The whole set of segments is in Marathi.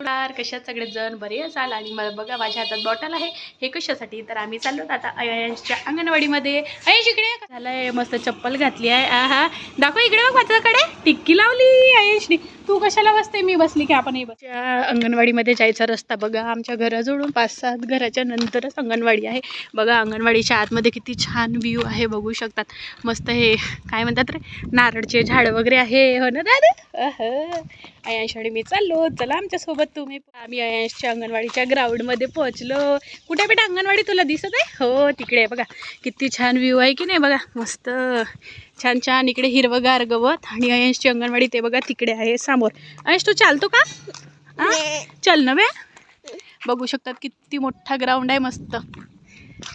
कशात कशात सगळेजण बरे असाल? आणि मला बघा माझ्या हातात बॉटल आहे. हे कशासाठी? तर आम्ही चाललो आता अयांशच्या अंगणवाडीमध्ये. अयश इकडे झालंय मस्त चप्पल घातली आहे. आहा. दाखव इकडे बघ माझ्याकडे. टिक्की लावली अयशनी तू कशाला बसते? मी बसली की आपण बसच्या अंगणवाडीमध्ये जायचा रस्ता बघा. आमच्या घराजवळून पाच सात घराच्या नंतरच अंगणवाडी आहे. बघा अंगणवाडीच्या आतमध्ये किती छान व्ह्यू आहे बघू शकतात. मस्त हे काय म्हणतात रे? नारळचे झाड वगैरे आहे. हो ना दादा? अयांशवाडी अयांश आणि मी चाललो. चला आमच्यासोबत तुम्ही. आम्ही अयांशच्या अंगणवाडीच्या ग्राउंडमध्ये पोहोचलो. कुठे बेटा? अंगणवाडी तुला दिसत आहे? हो तिकडे बघा. किती छान व्ह्यू आहे की नाही बघा. मस्त. छान छान इकडे हिरवगार गवत आणि अयांशची अंगणवाडी ते बघा तिकडे आहे समोर. अयांश तू चालतो का? चल ना बे बघू शकतात किती मोठा ग्राउंड आहे मस्त.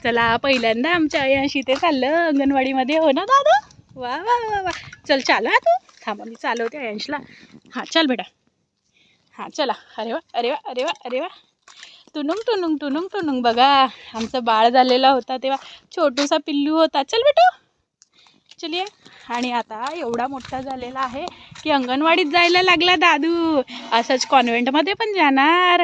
चला पहिल्यांदा आमच्या अयांश इथे चाललं अंगणवाडीमध्ये. हो ना दादा? वा वा वा वा. चल चाल हा तू. थांबा मी चालवते अयांशला. हां चल बेटा. हां चला. अरे वा अरे वा अरे वा अरे वा. टुनुंग टुनुंग टुनुंग टुनुंग. बघा आमचं बाळ झालेला होता तेव्हा. छोटूसा पिल्लू होता. चल बेटू. ॲक्च्युली आणि आता एवढा मोठा झालेला आहे की अंगणवाडीत जायला लागला दादू. असंच कॉन्व्हेंटमध्ये पण जाणार.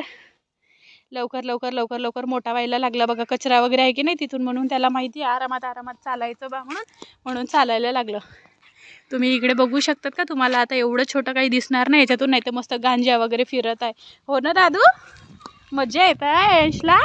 लवकर लवकर लवकर लवकर मोठा व्हायला लागला. बघा कचरा वगैरे आहे की नाही तिथून म्हणून त्याला माहिती आहे. आरामात आरामात चालायचं बा म्हणून म्हणून चालायला लागलं. तुम्ही इकडे बघू शकतात का? तुम्हाला आता एवढं छोटं काही दिसणार नाही. याच्यातून नाही तर मस्त गांजा वगैरे फिरत आहे. हो ना दादू? मजा येत आहे यशला?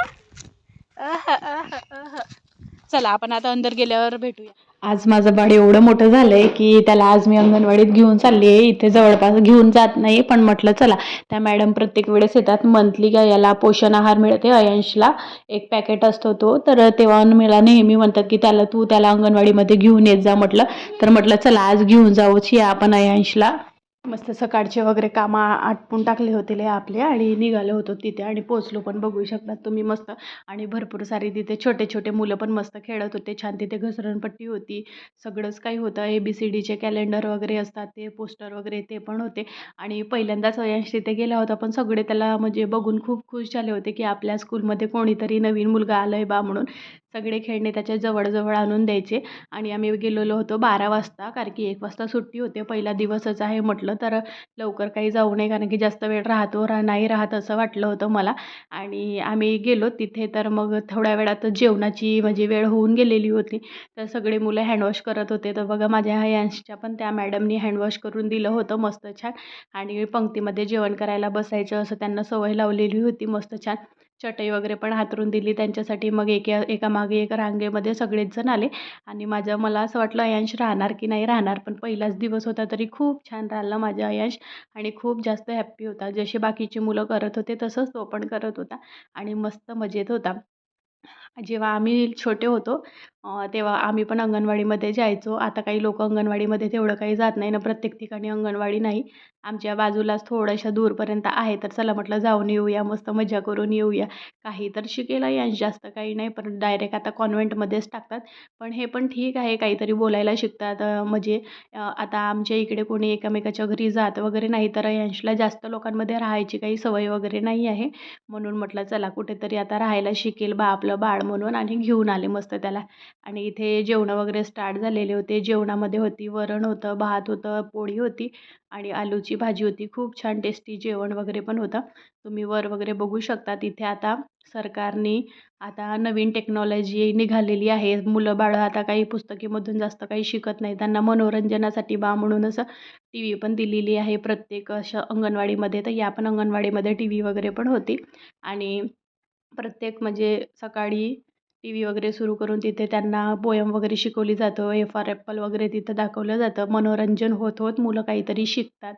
चला आपण आता अंदर गेल्यावर भेटूया. आज माझं बाळ एवढं मोठं झालंय की त्याला आज मी अंगणवाडीत घेऊन चालली आहे इथे जवळपास घेऊन जात नाही पण म्हटलं चला. त्या मॅडम प्रत्येक वेळेस येतात. मंथली का याला पोषण आहार मिळते अयांशला एक पॅकेट असतो तो. तर तेव्हा मला नेहमी म्हणतात की त्याला तू त्याला अंगणवाडीमध्ये घेऊन येत जा म्हटलं. तर म्हटलं चला आज घेऊन जाऊच या आपण अयांशला मस्त सकाळचे वगैरे कामं आटपून टाकले होते ले आपले आणि निघालो होतो तिथे आणि पोचलो पण बघू शकतात तुम्ही मस्त. आणि भरपूर सारी तिथे छोटे छोटे मुलं पण मस्त खेळत होते छान तिथे घसरणपट्टी होती सगळंच काही होतं. ए बी सी डीचे कॅलेंडर वगैरे असतात ते पोस्टर वगैरे ते पण होते. आणि पहिल्यांदाच अयांश तिथे गेला होता पण सगळे त्याला म्हणजे बघून खूप खुश झाले होते की आपल्या स्कूलमध्ये कोणीतरी नवीन मुलगा आला आहे बा म्हणून. सगळे खेळणे त्याच्या जवळजवळ आणून द्यायचे. आणि आम्ही गेलेलो होतो बारा वाजता कारण की एक वाजता सुट्टी होते पहिला दिवसच आहे म्हटलं तर लवकर काही जाऊ नये कारण की जास्त वेळ राहतो रा नाही राहत असं वाटलं होतं मला. आणि आम्ही गेलो तिथे तर मग थोड्या वेळात जेवणाची म्हणजे वेळ होऊन गेलेली होती. तर सगळे मुलं हँडवॉश करत होते. तर बघा माझ्या ह्यांच्या पण त्या मॅडमनी हँडवॉश करून दिलं होतं मस्त छान. आणि पंक्तीमध्ये जेवण करायला बसायचं असं त्यांना सवय लावलेली होती मस्त छान. चटई वगैरे पण हातरून दिली. त्यांच्यासाठी मग एका एकामागे एक रांगेमध्ये सगळेच जण आले. आणि माझं मला असं वाटलं अयांश राहणार की नाही राहणार पण पहिलाच दिवस होता तरी खूप छान राहिला माझा अयांश आणि खूप जास्त हॅप्पी होता. जसे बाकीची मुलं करत होते तसंच तो पण करत होता आणि मस्त मजेत होता. जेव्हा आम्ही छोटे होतो तेव्हा आम्ही पण अंगणवाडीमध्ये जायचो. आता काही लोक अंगणवाडीमध्ये तेवढं काही जात नाही ना. प्रत्येक ठिकाणी अंगणवाडी नाही. आमच्या बाजूलाच थोड्याशा दूरपर्यंत आहे तर चला म्हटलं जाऊन येऊया मस्त मजा करून येऊया. काही तर शिकेल यांश जास्त काही नाही पण डायरेक्ट आता कॉन्व्हेंटमध्येच टाकतात. पण हे पण ठीक आहे काहीतरी बोलायला शिकतात. म्हणजे आता आमच्या इकडे कोणी एकामेकाच्या घरी जात वगैरे नाही तर यशला जास्त लोकांमध्ये राहायची काही सवय वगैरे नाही आहे. म्हणून म्हटलं चला कुठेतरी आता राहायला शिकेल बा आपलं बाळ म्हणून आणि घेऊन आले मस्त त्याला. आणि इथे जेवणं वगैरे स्टार्ट झालेले होते. जेवणामध्ये होती वरण होतं भात होतं पोळी होती. आणि आलूची भाजी होती. खूप छान टेस्टी जेवण वगैरे पण होतं. तुम्ही वर वगैरे बघू शकता. तिथे आता सरकारने आता नवीन टेक्नॉलॉजी निघालेली आहे. मुलं बाळं आता काही पुस्तकीमधून जास्त काही शिकत नाही. त्यांना मनोरंजनासाठी बा म्हणून असं टी व्ही पण दिलेली आहे. प्रत्येक अशा अंगणवाडीमध्ये तर या पण अंगणवाडीमध्ये टी व्ही वगैरे पण होती. आणि प्रत्येक म्हणजे सकाळी टी व्ही वगैरे सुरू करून तिथे त्यांना पोयम वगैरे शिकवली जातं एफ आर एप्पल वगैरे तिथं दाखवलं जातं. मनोरंजन होत होत मुलं काहीतरी शिकतात.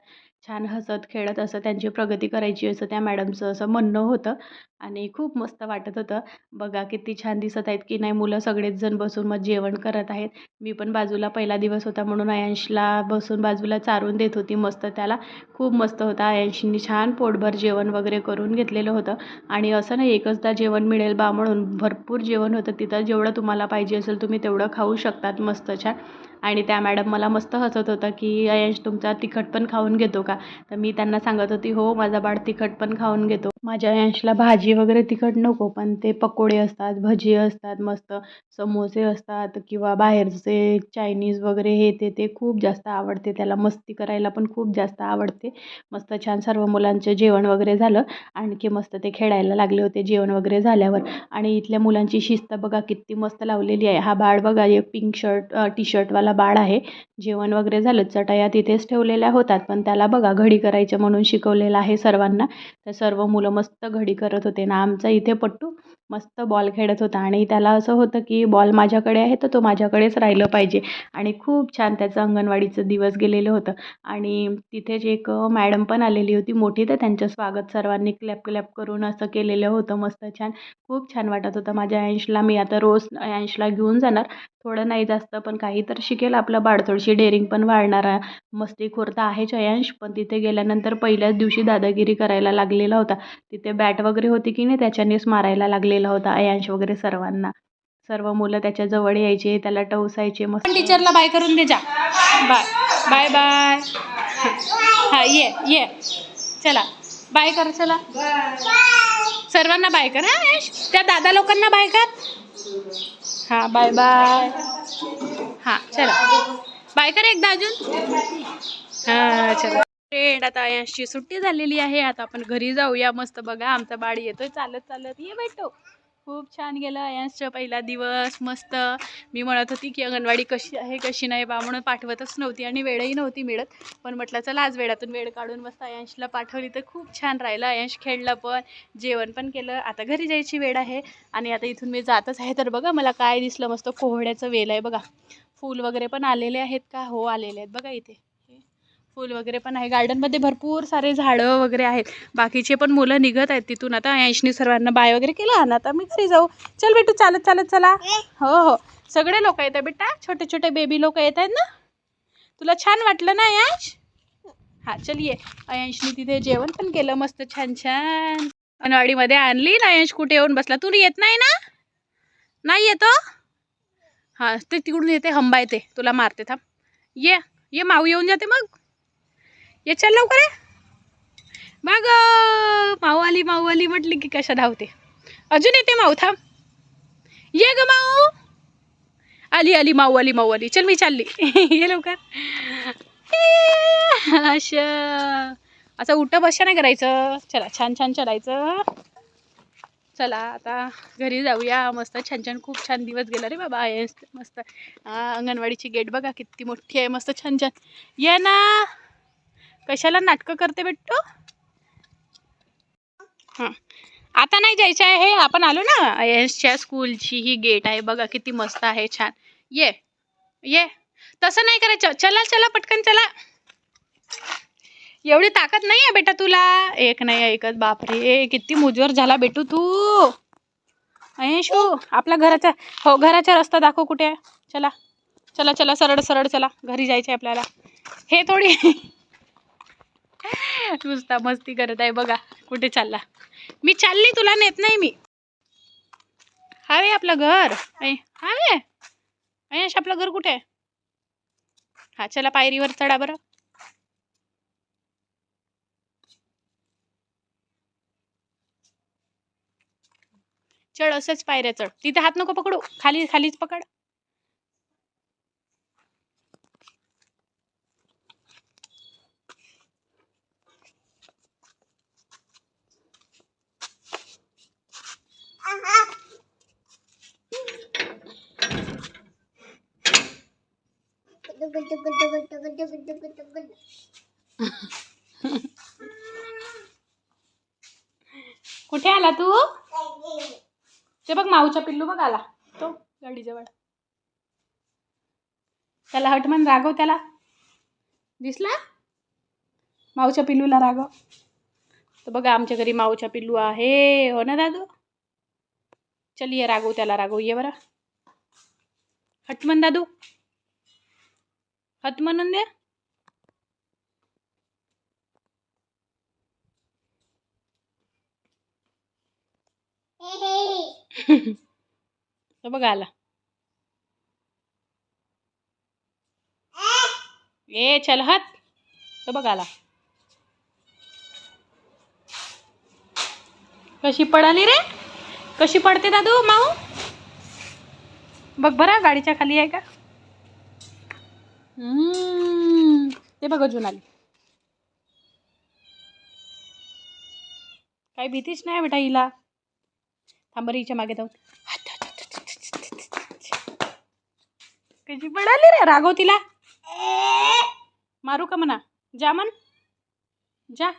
छान हसत खेळत असं त्यांची प्रगती करायची असं त्या मॅडमचं असं म्हणणं होतं आणि खूप मस्त वाटत होतं. बघा किती छान दिसत आहेत की नाही मुलं सगळेच जण बसून मग जेवण करत आहेत. मी पण बाजूला पहिला दिवस होता म्हणून अयांशला बसून बाजूला चारून देत होती मस्त त्याला. खूप मस्त होता. अयांशींनी छान पोटभर जेवण वगैरे करून घेतलेलं होतं. आणि असं नाही एकचदा जेवण मिळेल बा म्हणून भरपूर जेवण होतं तिथं जेवढं तुम्हाला पाहिजे असेल तुम्ही तेवढं खाऊ शकतात मस्त छान. आणि त्या मॅडम मला मस्त हसत होतं की अयश तुमचा तिखट पण खाऊन घेतो का? तर मी त्यांना सांगत होती हो माझा बाळ तिखट पण खाऊन घेतो. माझ्या अयशला भाजी वगैरे तिखट नको पण ते पकोडे असतात भजी असतात मस्त समोसे असतात किंवा बाहेरचे चायनीज वगैरे हे ते ते खूप जास्त आवडते. त्याला मस्ती करायला पण खूप जास्त आवडते. मस्त छान सर्व मुलांचे जेवण वगैरे झालं. आणखी मस्त ते खेळायला लागले होते जेवण वगैरे झाल्यावर. आणि इथल्या मुलांची शिस्त बघा किती मस्त लावलेली आहे. हा बाळ बघा एक पिंक शर्ट टी शर्टवाला बाळ आहे. जेवण वगैरे झालं चटया तिथेच ठेवलेल्या होतात पण त्याला बघा घडी करायचं म्हणून शिकवलेलं आहे सर्वांना. तर सर्व मुलं मस्त घडी करत होते. ना आमचा इथे पट्टू मस्त बॉल खेळत होता. आणि त्याला असं होतं की बॉल माझ्याकडे आहे तर तो माझ्याकडेच राहिलं पाहिजे. आणि खूप छान त्याचं अंगणवाडीचं दिवस गेलेलं होतं. आणि तिथेच एक मॅडम पण आलेली होती मोठी तर त्यांचं स्वागत सर्वांनी क्लॅप क्लॅप करून असं केलेलं होतं. मस्त छान खूप छान वाटत होतं. माझ्या अंशला मी आता रोज अंशला घेऊन जाणार. थोडं नाही जास्त पण काही तर शिकेल आपलं. बाळ थोडीशी डेअरिंग पण वाढणार आहे. मस्तीखोर तर आहेच अयांश पण तिथे गेल्यानंतर पहिल्याच दिवशी दादागिरी करायला लागलेला होता. तिथे बॅट वगैरे होती की नाही त्याच्यानेच मारायला लागले लागलेला होता अयांश वगैरे सर्वांना. सर्व मुलं त्याच्याजवळ यायचे त्याला टवसायचे मस्त. टीचरला बाय करून दे जा. बाय. Bye bye. हां ये ये. चला. बाय कर चला. सर्वांना बाय कर हां यश त्या दादा लोकांना बाय कर. हां बाय बाय. हां चला. बाय कर एकदा अजून. हां चला. फ्रेंड आता यांची सुट्टी झालेली आहे. आता आपण घरी जाऊया. मस्त बघा आमचा बाळ येतोय. चालत चालत. ये भेटतो खूप छान गेला यांचा पहिला दिवस. मस्त. मी म्हणत होती की अंगणवाडी कशी आहे कशी नाही बा म्हणून पाठवतच नव्हती आणि वेळही नव्हती मिळत. पण म्हटलं चला आज वेळातून वेळ काढून मस्त अयांशला पाठवली तर खूप छान राहिलं. अयांश खेळलं पण जेवण पण केलं. आता घरी जायची वेळ आहे आणि आता इथून मी जातच आहे. तर बघा मला काय दिसलं. मस्त कोहड्याचं वेल आहे बघा. फूल वगैरे पण आलेले आहेत का? हो आलेले आहेत बघा इथे. फूल वगैरे पण आहे. गार्डनमध्ये भरपूर सारे झाडं वगैरे आहेत. बाकीचे पण मुलं निघत आहेत तिथून. आता ऐंशनी सर्वांना बाय वगैरे केला. आणि आता मी घरी जाऊ. चल बेटू चालत चालत चला. हो हो. सगळे लोक येत आहेत बेटा. छोटे छोटे बेबी लोक येत आहेत ना? तुला छान वाटलं ना अयांश हां चल ये. अयांशनी तिथे जेवण पण केलं मस्त. छान छान. अंगणवाडीमध्ये आणली. ना अयांश कुठे येऊन बसला? तू येत नाही ना? नाही येतो? हां ते तिकडून येते. हंबा येते. तुला मारते थांब. ये. ये माऊ येऊन जाते मग. ये चल लवकर मग माऊ आली माऊ आली म्हटली की कशा धावते. अजून येते माऊ थांब. ये ग माऊ. आली आली माऊ आली माऊ आली. चल मी चालली. ये लवकर. असं असं उठं बसं नाही करायचं. चला छान छान चलायचं. चला आता घरी जाऊया. मस्त छान छान खूप छान दिवस गेला रे बाबा. मस्त. अंगणवाडीची गेट बघा किती मोठी आहे. मस्त छान छान. ये ना. कशाला नाटकं करते बेटू हां. आता नाही जायचं आहे. आपण आलो ना एसच्या स्कूलची ही गेट आहे. बघा किती मस्त आहे छान. ये ये. तसं नाही करायचं. चला चला पटकन चला. एवढी ताकद नाही आहे बेटा तुला. एक नाही ऐकत बापरे. किती मुजवर झाला बेटू तू. शू हो, आपल्या घराचा हो घराचा रस्ता दाखव कुठे आहे. चला चला चला सरळ सरळ चला. घरी जायचं आहे आपल्याला. हे थोडी नुसता मस्ती करत आहे. बघा कुठे चालला? मी चालली तुला नेत नाही मी. हाय आपलं घर. ऐ हाय अयश आपलं घर कुठे? आहे हा चला पायरीवर चढा बरं. चढ असंच पायऱ्या चढ. तिथे हात नको पकडू. खाली खालीच पकड. कुठे आला तू? ते बघ माऊचा पिल्लू बघ आला तो गाडीजवळ. त्याला हटमन रागव त्याला. दिसला? माऊच्या पिल्लूला रागव. तर बघा आमच्या घरी माऊच्या पिल्लू आहे. हो ना दादू? चल ये रागव त्याला रागव ये बरं. हटमन दादू. हट म्हणून दे तो बघा आला ए चल हत तो बघ आला कशी पडाली रे? कशी पडते दादू माऊ? बघ बरं गाडीच्या खाली आहे का? ते बघ अजून आली. काही भीतीच नाही बेटा हिला. थांबर हिच्या मागे जाऊन. कशी पडाली रे रागव तिला. मारू का म्हणा? जा मन जा.